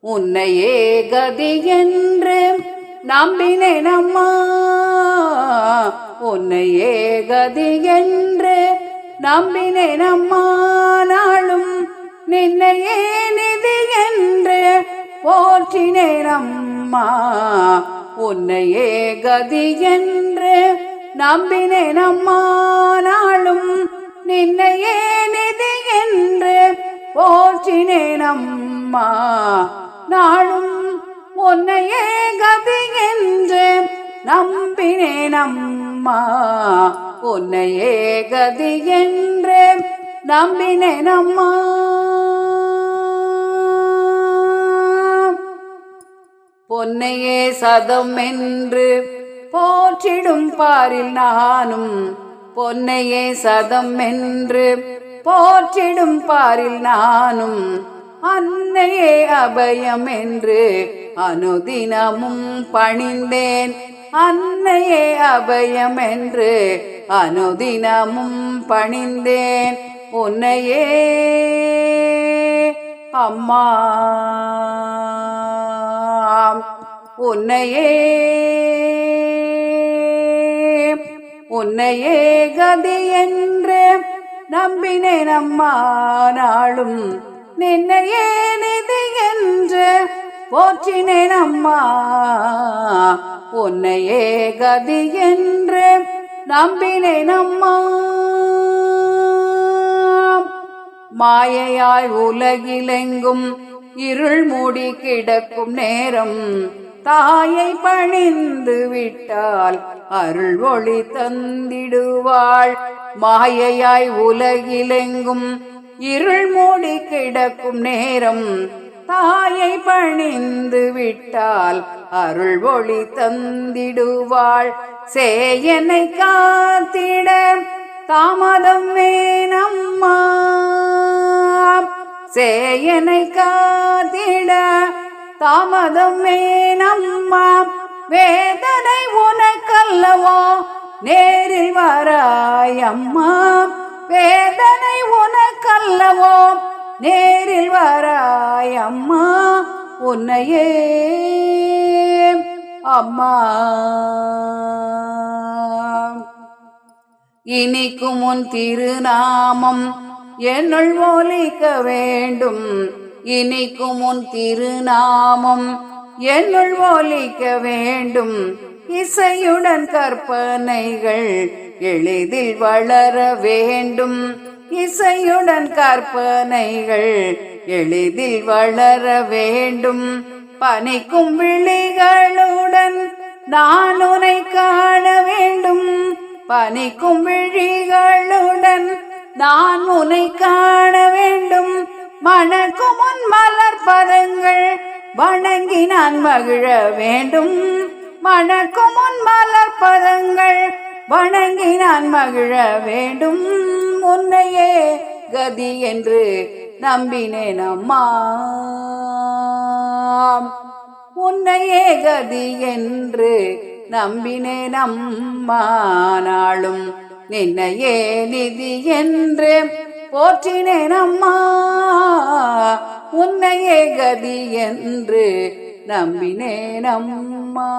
உன்னையே கதி என்று நம்பினேன் அம்மா. உன்னையே கதி என்று நம்பினேன் அம்மா. நாளும் நின்னையே நிதி என்று போற்றினேன் அம்மா. உன்னையே கதி என்று நம்பினேன் அம்மா. நாளும் நின்னையே நிதி என்று போற்றினேன் அம்மா. அம்மா நாளும் உன்னையே கதி என்று நம்பினேன் அம்மா. உன்னையே கதி என்று நம்பினேன் அம்மா. பொன்னையே சதம் என்று போற்றிடும் பாரில் நானும் பொன்னையே சதம் என்று போற்றிடும் பாரில் நானும் அன்னையே அபயம் என்று அனுதினமும் பணிந்தேன். அன்னையே அபயம் என்று அனுதினமும் பணிந்தேன். உன்னையே அம்மா. உன்னையே உன்னையே கதி என்று நம்பினேன் அம்மா. நாளும் நின்ன ஏனிது என்று போற்றினேன் அம்மா. உன்னையே கதி என்று நம்பினேன் அம்மா. மாயையாய் உலகிலெங்கும் இருள் மூடி கிடக்கும் நேரம் தாயை பணிந்து விட்டால் அருள் ஒளி தந்திடுவாள். மாயையாய் உலகிலெங்கும் இருள் மூடி கிடக்கும் நேரம் தாயை பணிந்து விட்டால் அருள் ஒளி தந்திடுவாள். சேயனை காத்திட தாமதம் வேணம்மா. சேயனை காத்திட தாமதம் வேணம்மா. வேதனை உனக்கல்லவோ? நேரில் வராயம்மா வேதனை தாய் அம்மா உன்னையே. அம்மா. இனிக்கும் உன் திருநாமம் என்னுள் ஒலிக்க வேண்டும். இனிக்கும் உன் திருநாமம் என்னுள் ஒலிக்க வேண்டும். இசையுடன் கற்பனைகள் எளிதில் வளர வேண்டும். இசையுடன் கற்பனைகள் எளிதில் வளர வேண்டும். பனிக்கும் விழிகளுடன் நான் உனை காண வேண்டும். பனிக்கும் விழிகளுடன் நான் உன்னை காண வேண்டும். மணக்கும் உன் மலர் பதங்கள் வணங்கி நான் மகிழ வேண்டும். மணக்கும் உன் மலர் பதங்கள் வணங்கி நான் மகிழ வேண்டும். உன்னையே கதி என்று நம்பினேன் அம்மா உன்னையே கதி என்று நம்பினேன் அம்மா நாளும் நின்னையே நிதி என்று போற்றினேன் அம்மா உன்னையே கதி என்று நம்பினேன் அம்மா